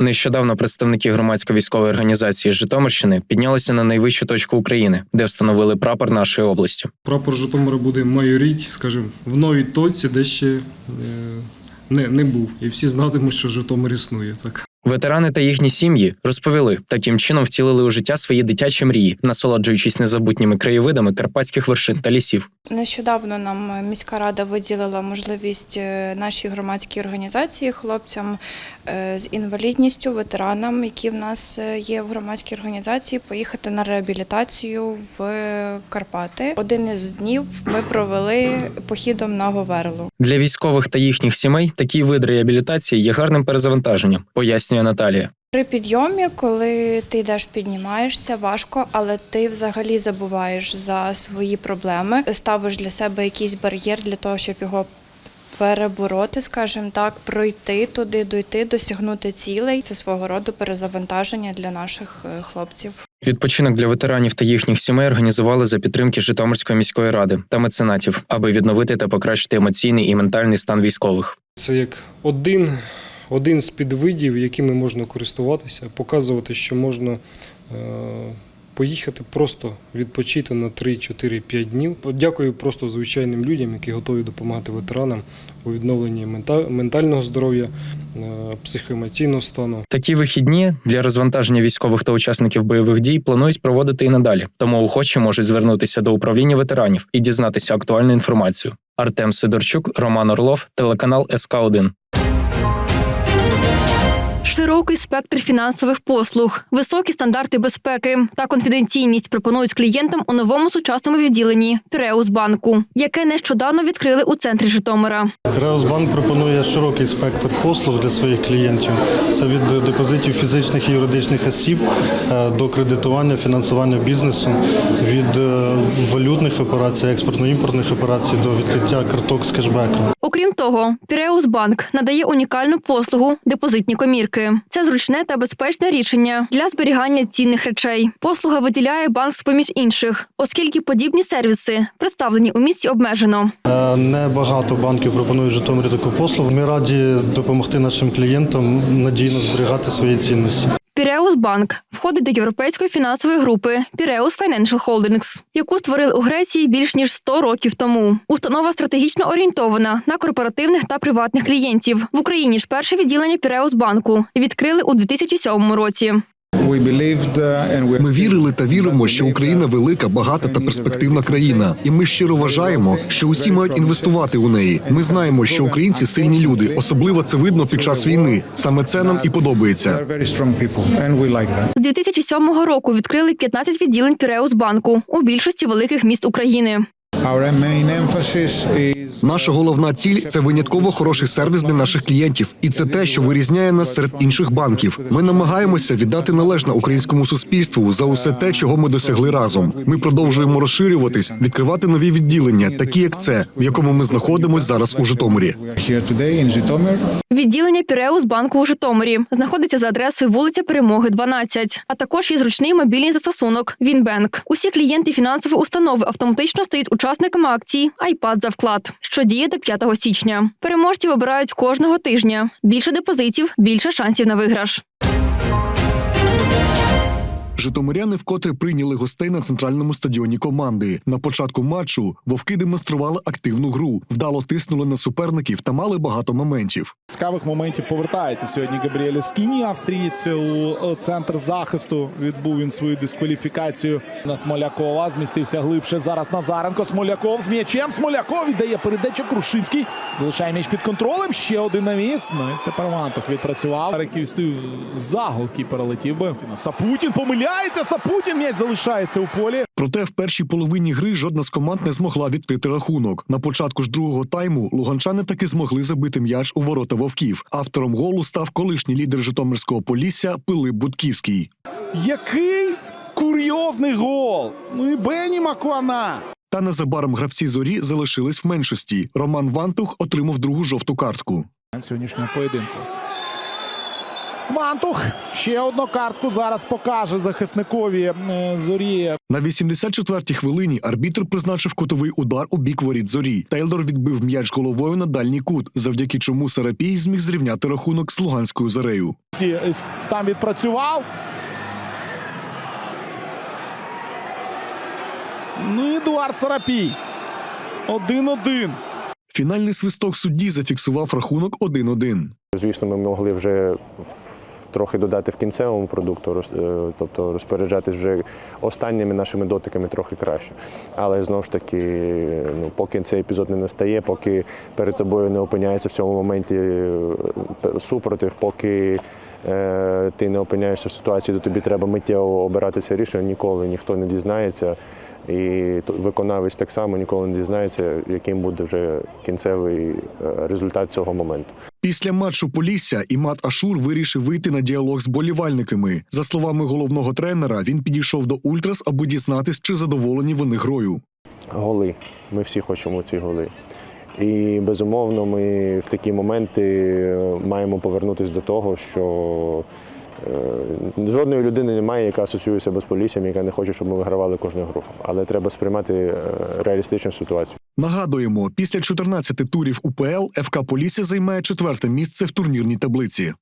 Нещодавно представники громадсько-військової організації з Житомирщини піднялися на найвищу точку України, де встановили прапор нашої області. Прапор Житомира буде майоріть, скажімо, в новій точці, де ще е, не, не був. І всі знатимуть, що Житомир існує. Так. Ветерани та їхні сім'ї розповіли, таким чином втілили у життя свої дитячі мрії, насолоджуючись незабутніми краєвидами карпатських вершин та лісів. Нещодавно нам міська рада виділила можливість е, нашій громадській організації, хлопцям е, з інвалідністю, ветеранам, які в нас е, є в громадській організації, поїхати на реабілітацію в Карпати. Один із днів ми провели похідом на Говерлу. Для військових та їхніх сімей такий вид реабілітації є гарним перезавантаженням, пояснює Наталія. При підйомі, коли ти йдеш, піднімаєшся, важко, але ти взагалі забуваєш за свої проблеми, ставиш для себе якийсь бар'єр для того, щоб його перебороти, скажімо так, пройти туди, дойти, досягнути цілей. Це свого роду перезавантаження для наших е, хлопців. Відпочинок для ветеранів та їхніх сімей організували за підтримки Житомирської міської ради та меценатів, аби відновити та покращити емоційний і ментальний стан військових. Це як один, один з підвидів, якими можна користуватися, показувати, що можна е, поїхати просто відпочити на 3-4-5 днів. Дякую просто звичайним людям, які готові допомагати ветеранам у відновленні ментального здоров'я, е, психоемоційного стану. Такі вихідні для розвантаження військових та учасників бойових дій планують проводити і надалі, тому охочі можуть звернутися до управління ветеранів і дізнатися актуальну інформацію. Артем Сидорчук, Роман Орлов, телеканал СК 1 Широкий спектр фінансових послуг, високі стандарти безпеки та конфіденційність пропонують клієнтам у новому сучасному відділенні Піреус банку, яке нещодавно відкрили у центрі Житомира. Реусбанк пропонує широкий спектр послуг для своїх клієнтів. Це від депозитів фізичних і юридичних осіб е, до кредитування, фінансування бізнесу, від е, валютних операцій, експортно-імпортних операцій до відкриття карток з кешбеком. Окрім того, Піреус банк надає унікальну послугу депозитні комірки. Це зручне та безпечне рішення для зберігання цінних речей. Послуга виділяє банк з поміж інших, оскільки подібні сервіси представлені у місті обмежено. Е, Небагато банків пропонують Житомирі таку послугу. Ми раді допомогти нашим клієнтам надійно зберігати свої цінності. Піреус Банк входить до європейської фінансової групи Piraeus Financial Holdings, яку створили у Греції більш ніж 100 років тому. Установа стратегічно орієнтована на корпоративних та приватних клієнтів. В Україні ж перше відділення Піреус банку відкрили у 2007 році. Ми вірили та віримо, що Україна велика, багата та перспективна країна, і ми щиро вважаємо, що усі мають інвестувати у неї. Ми знаємо, що українці сильні люди, особливо це видно під час війни. Саме це нам і подобається. З 2007 року відкрили 15 відділень Піреус банку у більшості великих міст України. Наша головна ціль це винятково хороший сервіс для наших клієнтів, і це те, що вирізняє нас серед інших банків. Ми намагаємося віддати належне українському суспільству за усе те, чого ми досягли разом. Ми продовжуємо розширюватись, відкривати нові відділення, такі як це, в якому ми знаходимося зараз у Житомирі. Відділення Піреус банку у Житомирі знаходиться за адресою вулиця Перемоги, 12. А також є зручний мобільний застосунок Вінбенк. Усі клієнти фінансової установи автоматично стають учасниками акції «Айпад за вклад, що діє до 5 січня. Переможців обирають кожного тижня. Більше депозитів, більше шансів на виграш. Житомиряни вкотре прийняли гостей на центральному стадіоні команди. На початку матчу вовки демонстрували активну гру, вдало тиснули на суперників та мали багато моментів. Цікавих моментів повертається сьогодні Габріель Скіні, австрієць у е, центр захисту. Відбув він свою дискваліфікацію на Смолякова. Змістився глибше. Зараз Назаренко. Смоляков з м'ячем. Смоляков віддає передачу Крушинський. Залишає м'яч під контролем. Ще один навіс. Ну і Степан Вантух відпрацював. Який за голкіпера летів би. Сапутін помиляється. Сапутін м'яч залишається у полі. Проте в першій половині гри жодна з команд не змогла відкрити рахунок. На початку ж другого тайму луганчани таки змогли забити м'яч у ворота вовків. Автором голу став колишній лідер Житомирського Полісся Пилип Будківський. Який курйозний гол! Ну і Бені Макуана. Та незабаром гравці зорі залишились в меншості. Роман Вантух отримав другу жовту картку. сьогоднішнього поєдинку. Мантух ще одну картку зараз покаже захисникові зорі. На 84-й хвилині арбітр призначив кутовий удар у бік воріт зорі. Тейлор відбив м'яч головою на дальній кут, завдяки чому Сарапій зміг зрівняти рахунок з Луганською зарею. Е, Там відпрацював. Ну, Едуард Сарапій. 1-1. Фінальний свисток судді зафіксував рахунок 1-1. Звісно, ми могли вже трохи додати в кінцевому продукту, е, тобто розпоряджатись вже останніми нашими дотиками трохи краще. Але знову ж таки, ну, поки цей епізод не настає, поки перед тобою не опиняється в цьому моменті е, супротив, поки е, ти не опиняєшся в ситуації, де тобі треба миттєво обирати це рішення, ніколи ніхто не дізнається. І виконавець так само ніколи не дізнається, яким буде вже кінцевий е, результат цього моменту. Після матчу Полісся Імат Ашур вирішив вийти на діалог з болівальниками. За словами головного тренера, він підійшов до Ультрас, аби дізнатись, чи задоволені вони грою. Голи. Ми всі хочемо ці голи. І безумовно, ми в такі моменти е, маємо повернутися до того, що жодної людини немає, яка асоціюється себе з поліссям, яка не хоче, щоб ми вигравали кожну гру. Але треба сприймати е, реалістичну ситуацію. Нагадуємо, після 14 турів УПЛ ФК Полісся займає четверте місце в турнірній таблиці.